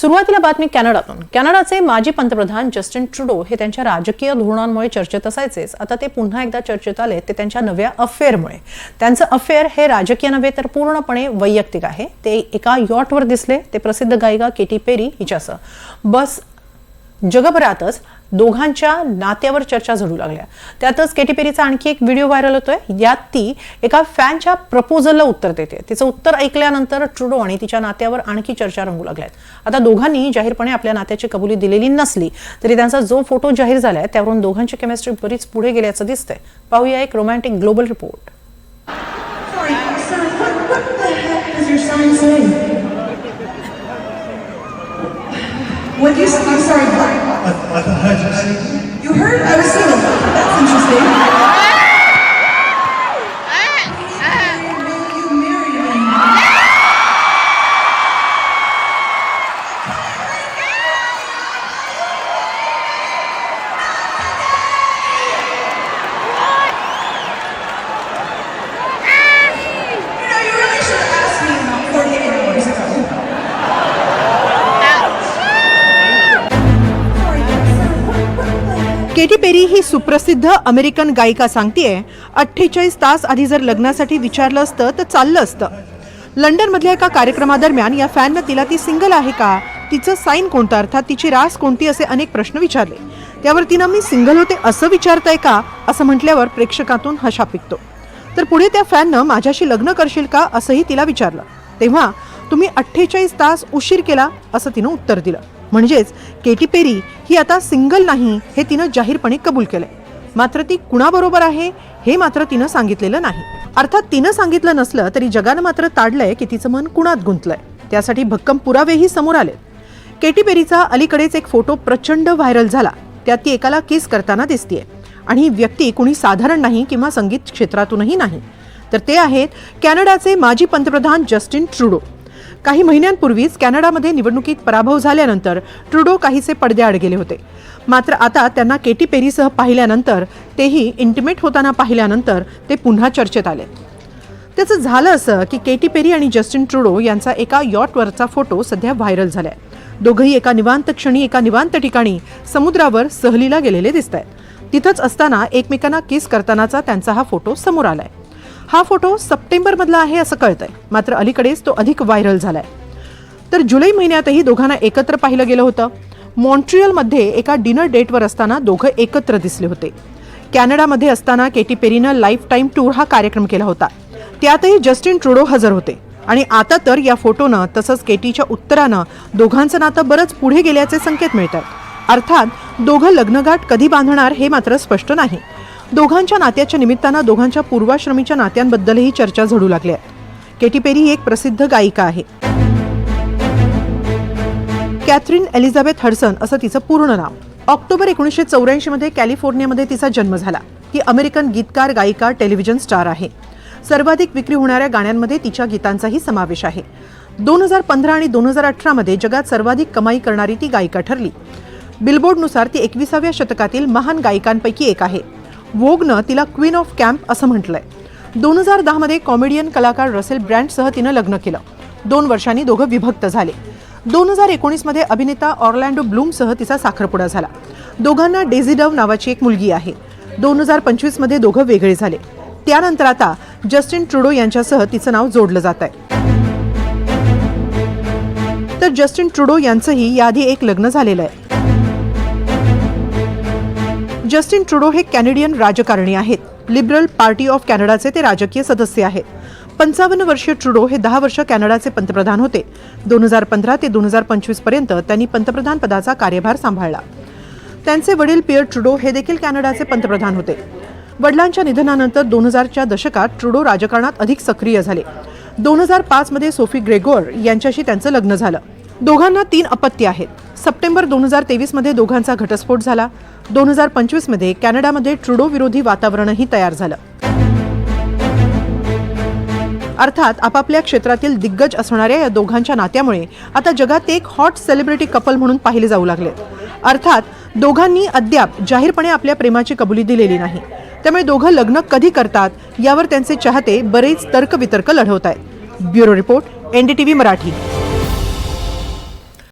सुरुवातीला बातमी कॅनडातून. कॅनडाचे माजी पंतप्रधान जस्टिन ट्रुडो हे त्यांच्या राजकीय धोरणांमुळे चर्चेत असायचेच. आता ते पुन्हा एकदा चर्चेत आले ते त्यांच्या नव्या अफेअरमुळे. त्यांचं अफेअर हे राजकीय नव्हे तर पूर्णपणे वैयक्तिक आहे. ते एका यॉटवर दिसले. ते प्रसिद्ध गायिका केटी पेरी हिच्यासह. बस जगभरातच दोघांच्या नात्यावर चर्चा झडू लागल्या त्यातच केटी पेरीचा आणखी एक व्हिडिओ व्हायरल होतोय यात ती एका फॅनच्या प्रपोजलला उत्तर देते तिचं उत्तर ऐकल्यानंतर ट्रुडो आणि तिच्या नात्यावर आणखी चर्चा रंगू लागल्यात आता दोघांनी जाहीरपणे आपल्या नात्याची कबुली दिलेली नसली तरी त्यांचा जो फोटो जाहीर झालाय त्यावरून दोघांची केमिस्ट्री बरीच पुढे गेल्याचं दिसतंय पाहूया एक romantic global report what. What do you say? I'm sorry, what? I, I heard you You heard? I was singing. That's interesting. Katy Perry ही सुप्रसिद्ध अमेरिकन गायिका सांगतेय अठ्ठेचाळीस तास आधी जर लग्नासाठी विचारलं असतं तर चाललं असतं. लंडनमधल्या एका कार्यक्रमादरम्यान या फॅननं तिला ती सिंगल आहे का तिचं साईन कोणतं अर्थात तिची रास कोणती असे अनेक प्रश्न विचारले. त्यावर तिनं मी सिंगल होते असं विचारताय का? असं म्हटल्यावर प्रेक्षकातून हशा पिकतो तर पुढे त्या फॅननं माझ्याशी लग्न करशील का? असंही तिला विचारलं. तेव्हा तुम्ही अठ्ठेचाळीस तास उशीर केला? असं तिनं उत्तर दिलं. म्हणजेच केटी पेरी ही आता सिंगल नाही हे तिनं जाहीरपणे कबूल केलंय. मात्र ती कुणाबरोबर आहे हे मात्र तिनं सांगितलेलं नाही. अर्थात तिनं सांगितलं नसलं तरी जगानं मात्र ताडलंय की तिचं मन कुणात गुंतलंय. त्यासाठी भक्कम पुरावेही समोर आले केटी पेरीचा अलीकडेच एक फोटो प्रचंड व्हायरल झाला. त्यात ती एकाला किस करताना दिसतीये. आणि ही व्यक्ती कुणी साधारण नाही किंवा संगीत क्षेत्रातूनही नाही. तर ते आहेत कॅनडाचे माजी पंतप्रधान जस्टिन ट्रुडो. काही महिन्यांपूर्वीच कॅनडामध्ये निवडणुकीत पराभव झाल्यानंतर ट्रुडो काहीसे पडद्याआड गेले होते. मात्र आता त्यांना केटी पेरीसह पाहिल्यानंतर तेही इंटिमेट होताना पाहिल्यानंतर ते पुन्हा चर्चेत आले. त्याचं झालं असं की केटी पेरी आणि जस्टिन ट्रुडो यांचा एका यॉटवरचा फोटो सध्या व्हायरल झालाय. दोघंही एका निवांत क्षणी एका निवांत ठिकाणी समुद्रावर सहलीला गेलेले दिसत आहेत तिथंच असताना एकमेकांना किस करतानाचा त्यांचा हा फोटो समोर आलाय. हा फोटो सप्टेंबरमधला आहे असं कळतंय. मात्र अलीकडेच तो अधिक व्हायरल झालाय. तर जुलै महिन्यातही दोघांना एकत्र पाहिलं गेलं होतं. मॉन्ट्रियलमध्ये एका डिनर डेटवर असताना दोघं एकत्र दिसले होते. कॅनडामध्ये असताना केटी पेरीनं लाईफ टाईम टूर हा कार्यक्रम केला होता. त्यातही जस्टिन ट्रुडो हजर होते. आणि आता तर या फोटोनं तसंच केटीच्या उत्तरानं दोघांचं नातं बरंच पुढे गेल्याचे संकेत मिळतात. अर्थात दोघं लग्नगाठ कधी बांधणार हे मात्र स्पष्ट नाही. दोघांच्या नात्याच्या निमित्तानं दोघांच्या पूर्वाश्रमीच्या नात्यांबद्दलही चर्चा झडू लागल्या केटी पेरी ही एक प्रसिद्ध गायिका आहे. कॅथरीन एलिझाबेथ हडसन असं तिचं पूर्ण नाव. ऑक्टोबर एकोणीसशे चौऱ्याऐंशीमध्ये कॅलिफोर्नियामध्ये तिचा जन्म झाला. ही अमेरिकन गीतकार गायिका टेलिव्हिजन स्टार आहे. सर्वाधिक विक्री होणाऱ्या गाण्यांमध्ये तिच्या गीतांचाही समावेश आहे. दोन हजार पंधरा आणि दोन हजार अठरामध्ये जगात सर्वाधिक कमाई करणारी ती गायिका ठरली. बिलबोर्डनुसार ती एकविसाव्या शतकातील महान गायिकांपैकी एक आहे. वोगनं तिला क्वीन ऑफ कॅम्प असं म्हटलंय. दोन हजार दहामध्ये कॉमेडियन कलाकार रसेल ब्रँडसह तिनं लग्न केलं. दोन वर्षांनी दोघं विभक्त झाले. दोन हजार एकोणीसमध्ये अभिनेता ऑर्लँडो ब्लूमसह तिचा साखरपुडा झाला. दोघांना डेझिडव नावाची एक मुलगी आहे. दोन हजार पंचवीसमध्ये दोघं वेगळे झाले. त्यानंतर आता जस्टिन ट्रुडो यांच्यासह तिचं नाव जोडलं जात आहे. तर जस्टिन ट्रुडो यांचंही याआधी एक लग्न झालेलं आहे. जस्टिन ट्रुडो हे कॅनेडियन राजकारणी आहेत. लिबरल पार्टी ऑफ कॅनडाचे ते राजकीय सदस्य आहेत. पंचावन्न वर्षीय ट्रुडो हे दहा वर्ष कॅनडाचे पंतप्रधान होते. दोन हजार पंधरा ते दोन हजार पंचवीसपर्यंत त्यांनी पंतप्रधान पदाचा कार्यभार सांभाळला. त्यांचे वडील पियर ट्रुडो हे देखील कॅनडाचे पंतप्रधान होते. वडिलांच्या निधनानंतर दोन हजारच्या दशकात ट्रुडो राजकारणात अधिक सक्रिय झाले. दोन हजार पाचमध्ये सोफी ग्रेगोर यांच्याशी त्यांचं लग्न झालं. दोघांना तीन अपत्य आहेत. सप्टेंबर दोन हजार तेवीसमध्ये दोघांचा घटस्फोट झाला. दोन हजार पंचवीसमध्ये कॅनडामध्ये ट्रुडो विरोधी वातावरणही तयार झालं. अर्थात आपापल्या क्षेत्रातील दिग्गज असणाऱ्या या दोघांच्या नात्यामुळे आता जगात एक हॉट सेलिब्रिटी कपल म्हणून पाहिले जाऊ लागले. अर्थात दोघांनी अद्याप जाहीरपणे आपल्या प्रेमाची कबुली दिलेली नाही. त्यामुळे दोघं लग्न कधी करतात यावर त्यांचे चाहते बरेच तर्कवितर्क लढवत आहेत ब्युरो रिपोर्ट एनडीटीव्ही मराठी.